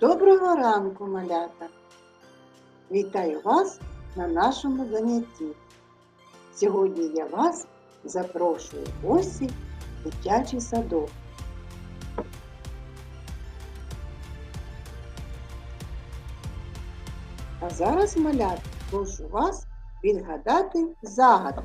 Доброго ранку, малята! Вітаю вас на нашому занятті. Сьогодні я вас запрошую в гості в дитячий садок. А зараз, малята, прошу вас відгадати загадку.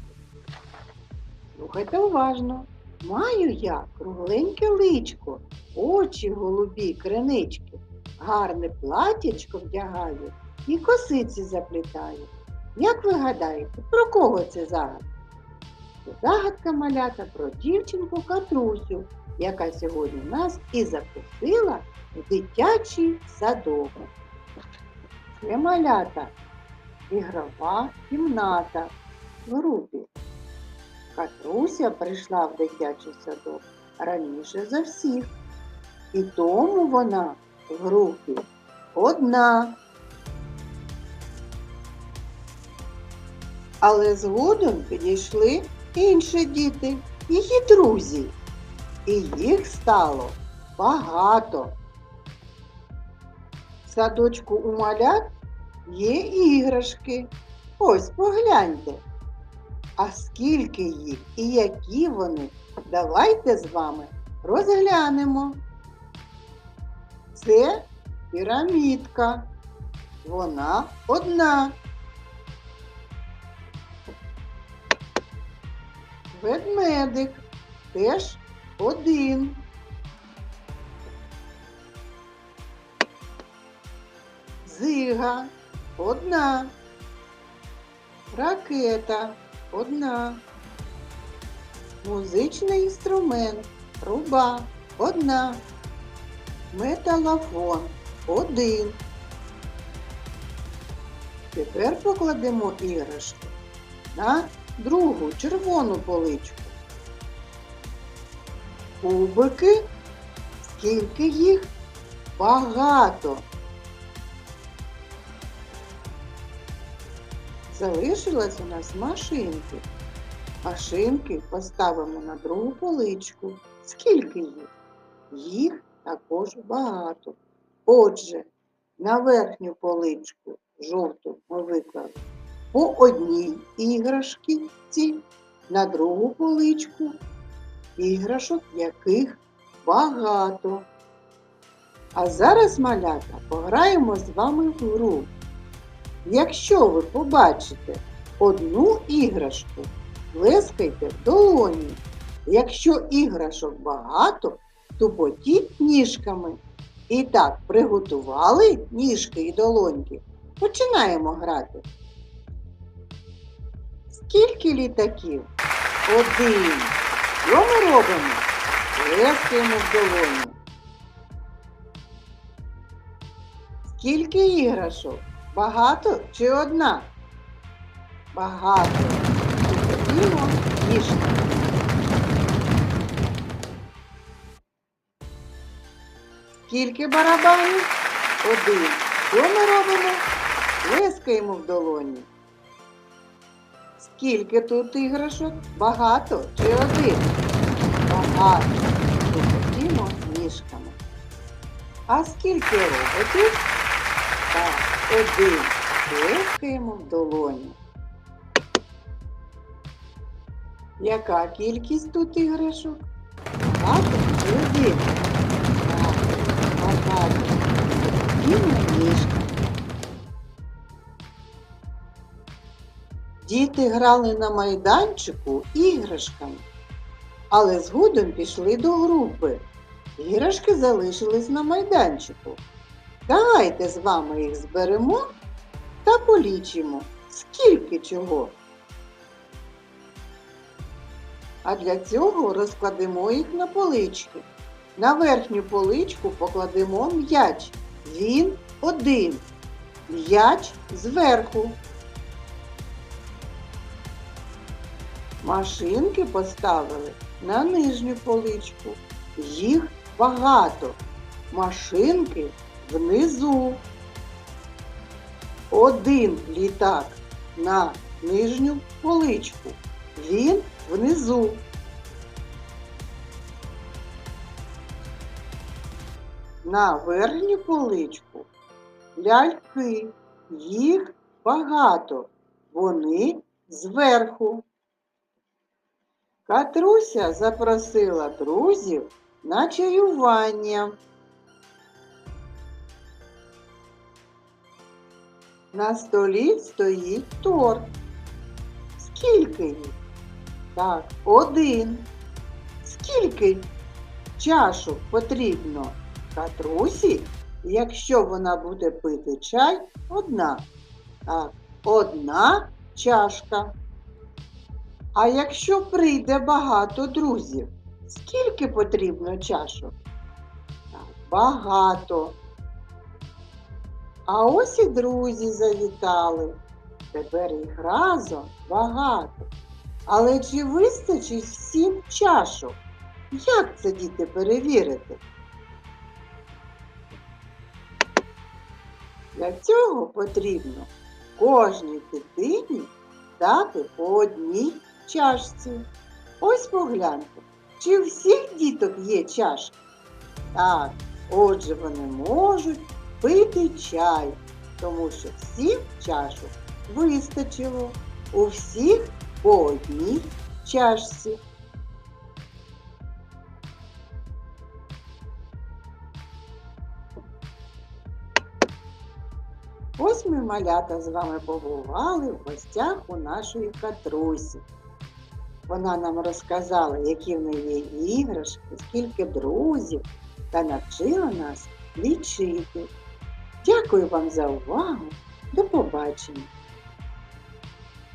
Слухайте уважно. Маю я кругленьке личко, очі голубі кринички, гарне платячко вдягаю і косиці заплітаю. Як ви гадаєте, про кого це загадка? Загадка малята про дівчинку Катрусю, яка сьогодні нас і запустила в дитячий садок. Це малята ігрова кімната в групі. Катруся прийшла в дитячий садок раніше за всіх. І тому вона в групі одна. Але згодом підійшли інші діти, її друзі. І їх стало багато. В садочку у малят є іграшки. Ось погляньте. А скільки їх і які вони, давайте з вами розглянемо. Пірамідка. Вона одна. Ведмедик теж один. Зига одна. Ракета одна. Музичний інструмент труба одна. Металофон один. Тепер покладемо іграшки на другу червону поличку. Кубики, скільки їх? Багато. Залишилось у нас машинки. Машинки поставимо на другу поличку. Скільки їх? Їх також багато. Отже, на верхню поличку жовту ми виклали по одній іграшці, на другу поличку іграшок, яких багато. А зараз, малята, пограємо з вами в гру. Якщо ви побачите одну іграшку, плескайте в долоні. Якщо іграшок багато, тупотіть ніжками. І так, приготували ніжки і долоньки. Починаємо грати. Скільки літаків? Один. Що ми робимо? Плескаємо в долоні. Скільки іграшок? Багато чи одна? Багато. Тупотімо Скільки барабанів? Один. Що ми робимо? Плескаємо в долоні. Скільки тут іграшок? Багато чи один? Багато. Тупотімо ніжками. А скільки роботів? Так, один. Плескаємо в долоні. Яка кількість тут іграшок? Багато чи один? Так, багато. Тупотімо. Діти грали на майданчику іграшками, але згодом пішли до групи. Іграшки залишились на майданчику. Давайте з вами їх зберемо та полічимо, скільки чого. А для цього розкладемо їх на полички. На верхню поличку покладемо м'яч. Він один. М'яч зверху. Машинки поставили на нижню поличку. Їх багато. Машинки внизу. Один літак на нижню поличку. Він внизу. На верхню поличку ляльки. Їх багато. Вони зверху. Катруся запросила друзів на чаювання. На столі стоїть торт. Скільки їх? Так, один. Скільки чашок потрібно катрусі, якщо вона буде пити чай, одна. Так, одна чашка. А якщо прийде багато друзів, скільки потрібно чашок? Так, багато. А ось і друзі завітали. Тепер їх разом багато. Але чи вистачить всім чашок? Як це діти перевірити? Для цього потрібно кожній дитині дати по одній чашці. Ось погляньте, чи у всіх діток є чашки? Так, отже, вони можуть пити чай, тому що всім чашок вистачило. У всіх по одній чашці. Ось ми малята з вами побували в гостях у нашої катрусі. Вона нам розказала, які в неї іграшки, скільки друзів та навчила нас лічити. Дякую вам за увагу. До побачення!